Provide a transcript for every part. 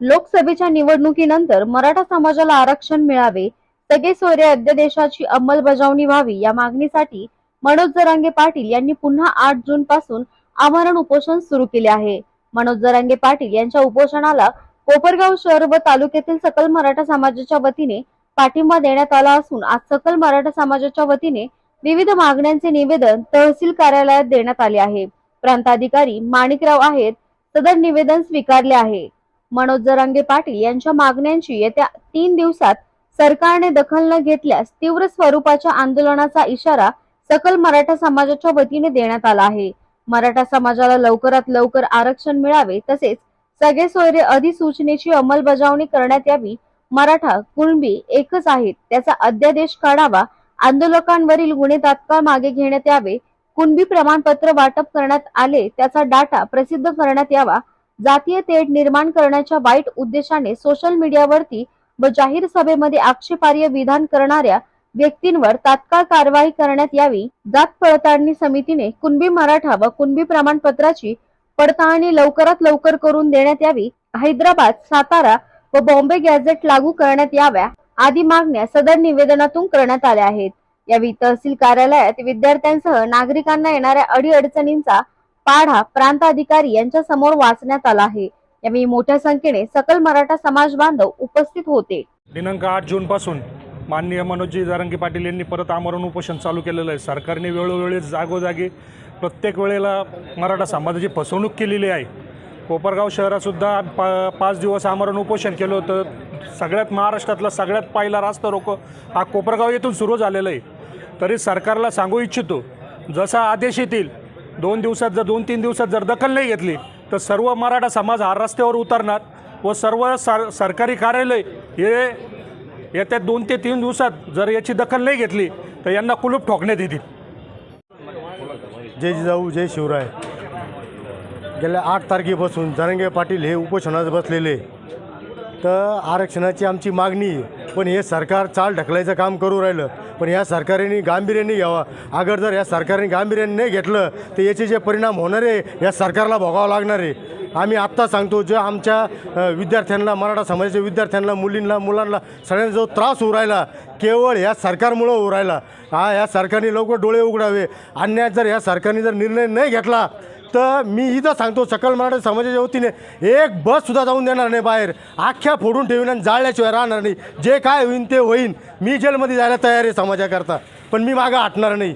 लोकसभेच्या निवडणुकीनंतर मराठा समाजाला आरक्षण मिळावे सगळे सोयरे अध्यादेशाची अंमलबजावणी व्हावी या मागणीसाठी मनोज जरांगे पाटील यांनी पुन्हा आठ जून पासून आमरण उपोषण सुरू केले आहे. मनोज जरांगे पाटील यांच्या उपोषणाला कोपरगाव शहर व तालुक्यातील सकल मराठा समाजाच्या वतीने पाठिंबा देण्यात आला असून आज सकल मराठा समाजाच्या वतीने विविध मागण्यांचे निवेदन तहसील कार्यालयात देण्यात आले आहे. प्रांताधिकारी माणिकराव आहेत सदर निवेदन स्वीकारले आहे. मनोज जरांगे पाटील यांच्या मागण्यांची येत्या तीन दिवसात सरकारने दखल न घेतल्यास तीव्र स्वरूपाच्या आंदोलनाचा इशारा सकल मराठा समाजाच्या वतीने देण्यात आला आहे. मराठा समाजाला लवकरात लवकर आरक्षण मिळावे तसेच सगळे सोयरे अधिसूचनेची अंमलबजावणी करण्यात यावी. मराठा कुणबी एकच आहेत त्याचा अध्यादेश काढावा आंदोलकांवरील गुन्हे तात्काळ मागे घेण्यात यावे कुणबी प्रमाणपत्र वाटप करण्यात आले त्याचा डाटा प्रसिद्ध करण्यात यावा जातीय तेढ निर्माण करण्याच्या वाईट उद्देशाने सोशल मीडियावरती व जाहीर सभेमध्ये आक्षेपार्ह विधान करणाऱ्या व्यक्तींवर तात्काळ कारवाई करण्यात यावी जात पडताळणी समितीने कुणबी मराठा व कुणबी प्रमाणपत्राची पडताळणी लवकरात लवकर करून देण्यात यावी हैदराबाद सातारा व बॉम्बे गॅझेट लागू करण्यात याव्या. आदी मागण्या सदर निवेदनातून करण्यात आल्या आहेत. यावेळी तहसील कार्यालयात विद्यार्थ्यांसह नागरिकांना येणाऱ्या अडीअडचणींचा पाढा प्रांत अधिकारी यांच्या समोर वाचण्यात आला आहे. यावेळी मोठ्या संख्येने सकल मराठा समाज बांधव उपस्थित होते. दिनांक आठ जूनपासून माननीय मनोजी जारंगी पाटील यांनी परत आमरण उपोषण चालू केलेलं आहे. सरकारने वेळोवेळी जागोजागी प्रत्येक वेळेला मराठा समाजाची फसवणूक केलेली आहे. कोपरगाव शहरातसुद्धा पा पाच दिवस आमरण उपोषण केलं होतं. सगळ्यात महाराष्ट्रातला सगळ्यात पहिला रास्ता रोको हा कोपरगाव येथून सुरू झालेला आहे. तरी सरकारला सांगू इच्छितो जसा आदेश येतील दोन दिवसात जर दोन तीन दिवसात जर दखल नाही घेतली तर सर्व मराठा समाज हा रस्त्यावर उतरणार व सर्व सर सरकारी कार्यालय हे येत्या दोन ते तीन दिवसात जर याची दखल नाही घेतली तर यांना कुलूप ठोकण्यात येतील. जय जिजाऊ जय शिवराय. गेल्या आठ तारखेपासून जरंगे पाटील हे उपोषणात बसलेले. तर आरक्षणाची आमची मागणी पण हे सरकार चाल ढकलायचं काम करू राहिलं. पण या सरकारने गांभीर्याने घ्यावा. अगर जर या सरकारने गांभीर्याने नाही घेतलं तर याचे जे परिणाम होणार आहे या सरकारला भोगावं लागणार आहे. आम्ही आत्ता सांगतो जे आमच्या विद्यार्थ्यांना मराठा समाजाच्या विद्यार्थ्यांना मुलींना मुलांना सगळ्यांना जो त्रास होऊ राहिला केवळ या सरकारमुळं होऊ राहिला. हा या सरकारने लवकर डोळे उघडावे. अन्याय जर या सरकारने जर निर्णय नाही घेतला तर मी इथं सांगतो सकल मराठा समाजाच्या वतीने एक बससुद्धा जाऊन देणार नाही बाहेर. आख्या फोडून ठेवीन आणि जाळल्याशिवाय राहणार नाही. जे काय होईन ते होईन. मी जेलमध्ये जायला तयार आहे समाजाकरता. पण मी मागं हटणार नाही.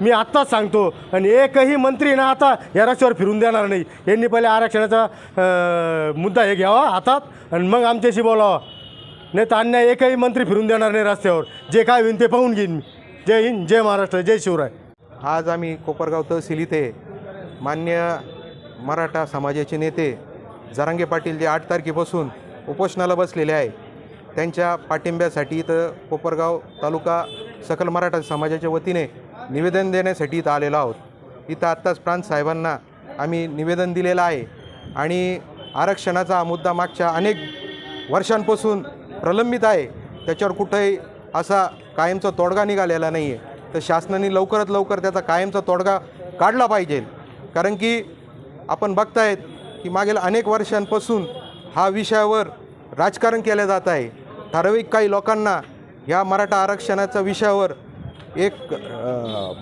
मी आत्ताच सांगतो आणि एकही मंत्री ना आता या रस्त्यावर फिरून देणार नाही. यांनी पहिले आरक्षणाचा मुद्दा हे घ्यावा हातात आणि मग आमच्याशी बोलावा. नाही तर अन्याय एकही मंत्री फिरून देणार नाही रस्त्यावर. जे काय होईन ते पाहून घेईन मी. जय हिंद जय महाराष्ट्र जय शिवराय. आज आम्ही कोपरगाव तहसील इथे मान्य मराठा समाजाचे नेते जरांगे पाटील जे आठ तारखेपासून उपोषणाला बसलेले आहे त्यांच्या पाठिंब्यासाठी इथं कोपरगाव तालुका सकल मराठा समाजाच्या वतीने निवेदन देण्यासाठी इथं आलेलो आहोत. इथं आत्ताच प्रांत साहेबांना आम्ही निवेदन दिलेलं आहे आणि आरक्षणाचा हा मुद्दा मागच्या अनेक वर्षांपासून प्रलंबित आहे. त्याच्यावर कुठेही असा कायमचा तोडगा निघालेला नाही आहे तर शासनाने लवकरात लवकर त्याचा कायमचा तोडगा काढला पाहिजे. कारण की आपण बघतायत की मागील अनेक वर्षांपासून हा विषयावर राजकारण केलं जात आहे. ठराविक काही लोकांना ह्या मराठा आरक्षणाच्या विषयावर एक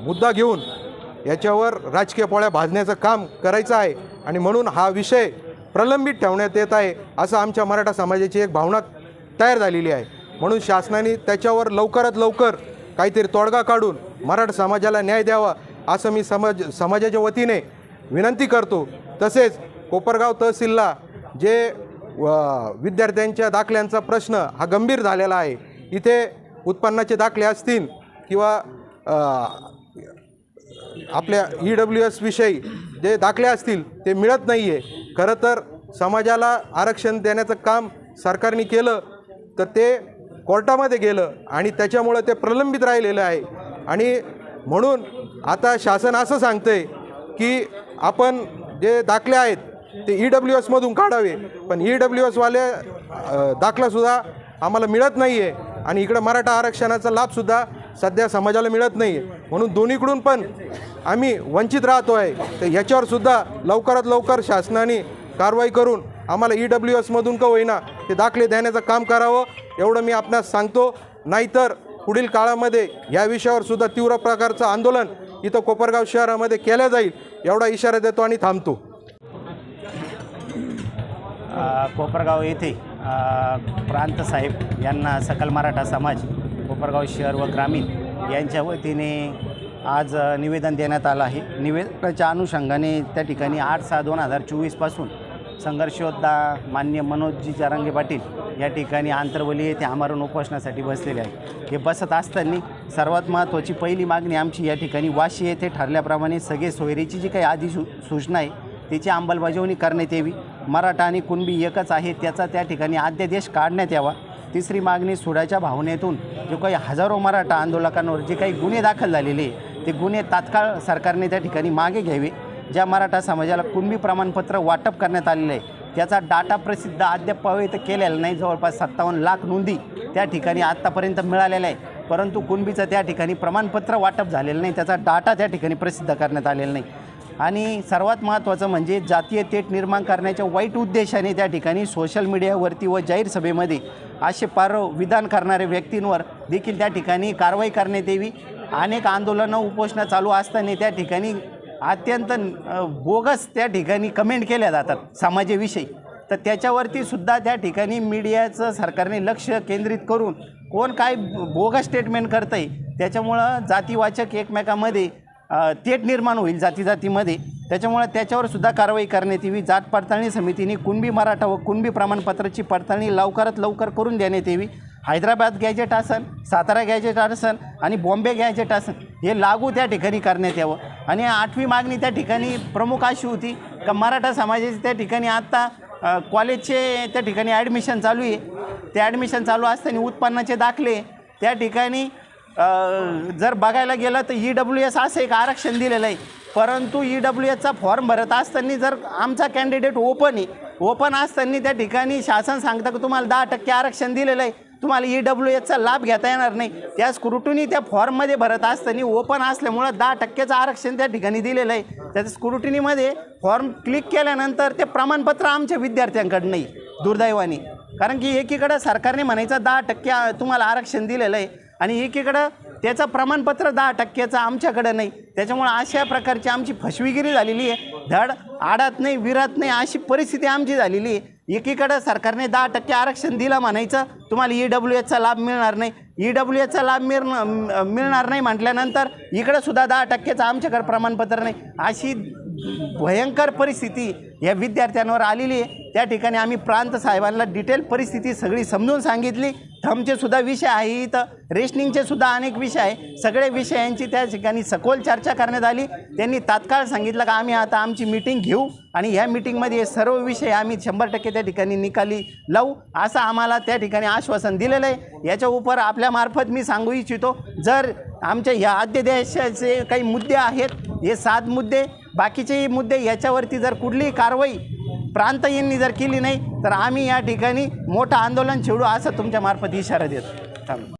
मुद्दा घेऊन याच्यावर राजकीय पोळ्या भाजण्याचं काम करायचं आहे आणि म्हणून हा विषय प्रलंबित ठेवण्यात येत आहे असं आमच्या मराठा समाजाची एक भावना तयार झालेली आहे. म्हणून शासनाने त्याच्यावर लवकरात लवकर काहीतरी तोडगा काढून मराठा समाजाला न्याय द्यावा असं मी समाज समाजाच्या वतीने विनंती करतो. तसेच कोपरगाव तहसीलला जे विद्यार्थ्यांच्या दाखल्यांचा प्रश्न हा गंभीर झालेला आहे. इथे उत्पन्नाचे दाखले असतील किंवा आपल्या ई डब्ल्यू एस विषयी जे दाखले असतील ते मिळत नाही आहे खरं तर समाजाला आरक्षण देण्याचं काम सरकारने केलं तर ते कोर्टामध्ये गेलं आणि त्याच्यामुळं ते प्रलंबित राहिलेलं आहे. आणि म्हणून आता शासन असं सांगतंय की आपण जे दाखले आहेत ते ई डब्ल्यू एसमधून काढावे. पण ई डब्ल्यू एसवाले दाखलासुद्धा आम्हाला मिळत नाही आहे आणि इकडं मराठा आरक्षणाचा लाभसुद्धा सध्या समाजाला मिळत नाही आहे म्हणून दोन्हीकडून पण आम्ही वंचित राहतो आहे. तर ह्याच्यावरसुद्धा लवकरात लवकर शासनाने कारवाई करून आम्हाला ई डब्ल्यू एसमधून का होईना ते दाखले देण्याचं काम करावं एवढं मी आपणास सांगतो. नाहीतर पुढील काळामध्ये या विषयावर सुद्धा तीव्र प्रकारचं आंदोलन इथं कोपरगाव शहरामध्ये केलं जाईल एवढा इशारा देतो आणि थांबतो. कोपरगाव येथे प्रांत साहेब यांना सकल मराठा समाज कोपरगाव शहर व ग्रामीण यांच्या वतीने आज निवेदन देण्यात आलं आहे. निवेदनाच्या अनुषंगाने त्या ठिकाणी आठ सहा दोन हजार चोवीसपासून संघर्षोद्धा मान्य मनोजजी जारांगे पाटील या ठिकाणी आंतरवली येथे आमरण उपोषणासाठी बसलेले आहे हे बसत असताना सर्वात महत्त्वाची पहिली मागणी आमची या ठिकाणी वाशी येथे ठरल्याप्रमाणे सगळे सोयरीची जी काही आधी सू सूचना आहे त्याची अंमलबजावणी करण्यात यावी. मराठा आणि कुणबी एकच आहे त्याचा त्या ठिकाणी अध्यादेश काढण्यात यावा. तिसरी मागणी सोडाच्या भावनेतून जो काही हजारो मराठा आंदोलकांवर जे काही गुन्हे दाखल झालेले ते गुन्हे तात्काळ सरकारने त्या ठिकाणी मागे घ्यावे. ज्या मराठा समाजाला कुणबी प्रमाणपत्र वाटप करण्यात आलेलं आहे त्याचा डाटा प्रसिद्ध अद्याप तर केलेला नाही. जवळपास सत्तावन्न लाख नोंदी त्या ठिकाणी आत्तापर्यंत मिळालेल्या आहे परंतु कुणबीचं त्या ठिकाणी प्रमाणपत्र वाटप झालेलं नाही त्याचा डाटा त्या ठिकाणी प्रसिद्ध करण्यात आलेला नाही. आणि सर्वात महत्त्वाचं म्हणजे जातीय तेट निर्माण करण्याच्या वाईट उद्देशाने त्या ठिकाणी सोशल मीडियावरती व जाहीर सभेमध्ये असे पार विधान करणाऱ्या व्यक्तींवर देखील त्या ठिकाणी कारवाई करण्यात यावी. अनेक आंदोलनं उपोषणं चालू असताना त्या ठिकाणी अत्यंत बोगस त्या ठिकाणी कमेंट केल्या जातात समाजाविषयी. तर त्याच्यावरती सुद्धा त्या ठिकाणी मीडियाचं सरकारने लक्ष केंद्रित करून कोण काय बोगस स्टेटमेंट करतं आहे त्याच्यामुळं जातीवाचक एकमेकामध्ये तेट निर्माण होईल जाती जातीमध्ये त्याच्यामुळे त्याच्यावर सुद्धा कारवाई करण्यात यावी. जात पडताळणी समितीने कुणबी मराठा व कुणबी प्रमाणपत्राची पडताळणी लवकरात लवकर करून देण्यात यावी. हैदराबाद गॅजेट असन सातारा गॅजेट असन आणि बॉम्बे गॅजेट असेल हे लागू त्या ठिकाणी करण्यात यावं. आणि आठवी मागणी त्या ठिकाणी प्रमुख अशी होती का मराठा समाजाची त्या ठिकाणी आत्ता कॉलेजचे त्या ठिकाणी ॲडमिशन चालू आहे. ते ॲडमिशन चालू असताना उत्पन्नाचे दाखले. त्या ठिकाणी जर बघायला गेलं तर ई डब्ल्यू एस असं एक आरक्षण दिलेलं आहे. परंतु ई डब्ल्यू एसचा फॉर्म भरत असताना जर आमचा कॅन्डिडेट ओपन आहे ओपन असताना त्या ठिकाणी शासन सांगतं की तुम्हाला दहा टक्के आरक्षण दिलेलं आहे. तुम्हाला ई डब्ल्यू एचचा लाभ घेता येणार नाही. त्या स्क्रुटनी त्या फॉर्ममध्ये भरत असताना ओपन असल्यामुळं दहा टक्क्याचं आरक्षण त्या ठिकाणी दिलेलं आहे. त्या स्क्रुटनीमध्ये फॉर्म क्लिक केल्यानंतर ते प्रमाणपत्र आमच्या विद्यार्थ्यांकडं नाही दुर्दैवाने. कारण की एकीकडं सरकारने म्हणायचं दहा टक्के तुम्हाला आरक्षण दिलेलं आहे. आणि एकीकडं त्याचं प्रमाणपत्र दहा टक्क्याचं आमच्याकडं नाही. त्याच्यामुळं अशा प्रकारची आमची फसवेगिरी झालेली आहे. धड आडात नाही विरात नाही अशी परिस्थिती आमची झालेली आहे. एकीकडं सरकारने दहा टक्के आरक्षण दिलं म्हणायचं तुम्हाला ई डब्ल्यू एचचा लाभ मिळणार नाही. ई डब्ल्यू एचचा लाभ मिळणं मिळणार नाही म्हटल्यानंतर इकडं सुद्धा दहा टक्केचं आमच्याकडे प्रमाणपत्र नाही. अशी भयंकर परिस्थिती या विद्यार्थ्यांवर आलेली आहे. त्या ठिकाणी आम्ही प्रांत साहेबांना डिटेल परिस्थिती सगळी समजून सांगितली. थमचे सुद्धा विषय आहे इथं. रेशनिंगचे सुद्धा अनेक विषय आहे. सगळे विषयांची त्या ठिकाणी सखोल चर्चा करण्यात आली. त्यांनी तात्काळ सांगितलं का आम्ही आता आमची मीटिंग घेऊ आणि ह्या मीटिंगमध्ये सर्व विषय आम्ही शंभर टक्के त्या ठिकाणी निकाली लावू. असं आम्हाला त्या ठिकाणी आश्वासन दिलेलं आहे. याच्या उपर आपल्यामार्फत मी सांगू इच्छितो जर आमच्या ह्या अध्यादेशाचे काही मुद्दे आहेत हे सात मुद्दे बाकीचेही मुद्दे याच्यावरती जर कुठलीही कारवाई प्रांत यांनी जर केली नाही तर आम्ही या ठिकाणी मोठं आंदोलन छेडू असं तुमच्या मार्फत इशारा देतो. थांब.